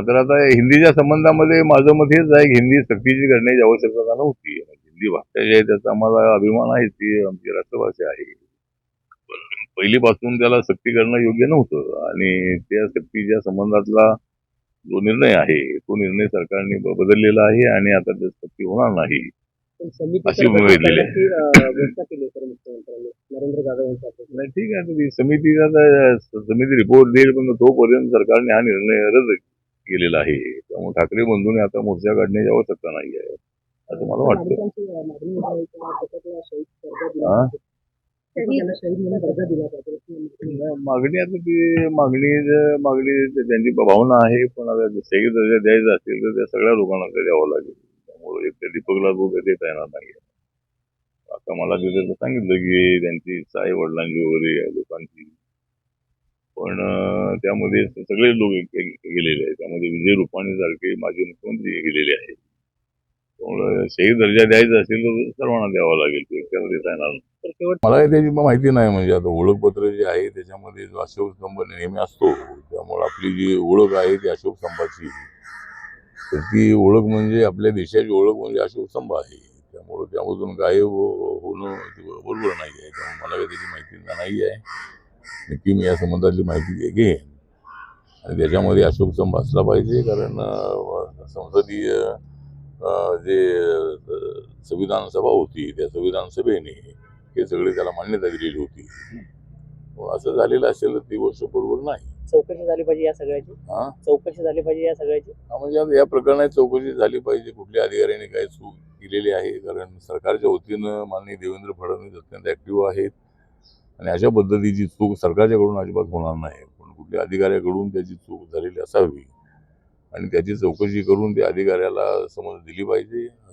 तर आता हिंदीच्या संबंधामध्ये माझं मत हेच आहे की हिंदी सक्तीची करण्याची आवश्यकता नव्हती हिंदी भाषा जी आहे त्याचा आम्हाला अभिमान आहे ती आमची राष्ट्रभाषा आहे. पण पहिलीपासून त्याला सक्ती करणं योग्य नव्हतं आणि त्या सक्तीच्या संबंधातला जो निर्णय आहे तो निर्णय सरकारने बदललेला आहे आणि आता त्या सक्ती होणार नाही अशी हातून. नाही ठीक आहे. समितीचा समिती रिपोर्ट देईल पण तोपर्यंत सरकारने हा निर्णय रद्द केलेला आहे. त्यामुळे ठाकरे बंधूंनी आता मोर्चा काढण्याची आवश्यकता नाही आहे. असं मला वाटतं. मागणी आता ती मागणी मागणी त्यांची भावना आहे पण आता सही दर्जा द्यायचा असेल तर त्या सगळ्या लोकांना द्यावं लागेल. त्यामुळे एक त्या दीपकला तो काही देता येणार नाही. आता मला तिथे तर सांगितलं की त्यांची आहे वडिलांची वगैरे लोकांची पण त्यामध्ये सगळे लोक गेलेले आहेत. त्यामध्ये विजय रुपाणी सारखे माजी मुख्यमंत्री गेलेले आहेत. त्यामुळे शहीद दर्जा द्यायचा असेल तर सर्वांना द्यावा लागेल. ते एकट्याला देता येणार नाही. तर शेवट मला त्याची माहिती नाही. म्हणजे आता ओळखपत्र जे आहे त्याच्यामध्ये जो अशोक स्तंभ नेहमी असतो त्यामुळे आपली जी ओळख आहे ती अशोक स्तंभाची. तर ती ओळख म्हणजे आपल्या देशाची ओळख म्हणजे अशोक स्तंभ आहे. त्यामुळे त्यामधून गायब हो- होणं ते बरोबर नाही आहे त्यामुळे मला काही त्याची माहिती नाही आहे. नक्की मी या संबंधातली माहिती घेईन. आणि त्याच्यामध्ये अशोक स्तंभ असला पाहिजे कारण संसदीय जे संविधान सभा होती त्या संविधान सभेने हे सगळे त्याला मान्यता दिलेली होती. असं झालेलं असेल ती गोष्ट बरोबर नाही. चौकशी झाली पाहिजे या सगळ्याची? हा? चौकशी झाली पाहिजे या सगळ्याची? हा, म्हणजे आता या प्रकरणात चौकशी झाली पाहिजे कुठल्या अधिकाऱ्याने काय चूक केलेली आहे? कारण सरकारच्या वतीनं माननीय देवेंद्र फडणवीस अत्यंत ऍक्टिव्ह आहेत. आणि अशा पद्धतीची चूक सरकारच्याकडून अजिबात होणार नाही. पण कुठल्या अधिकाऱ्याकडून त्याची चूक झालेली असावी आणि त्याची चौकशी करून त्या अधिकाऱ्याला समज दिली पाहिजे.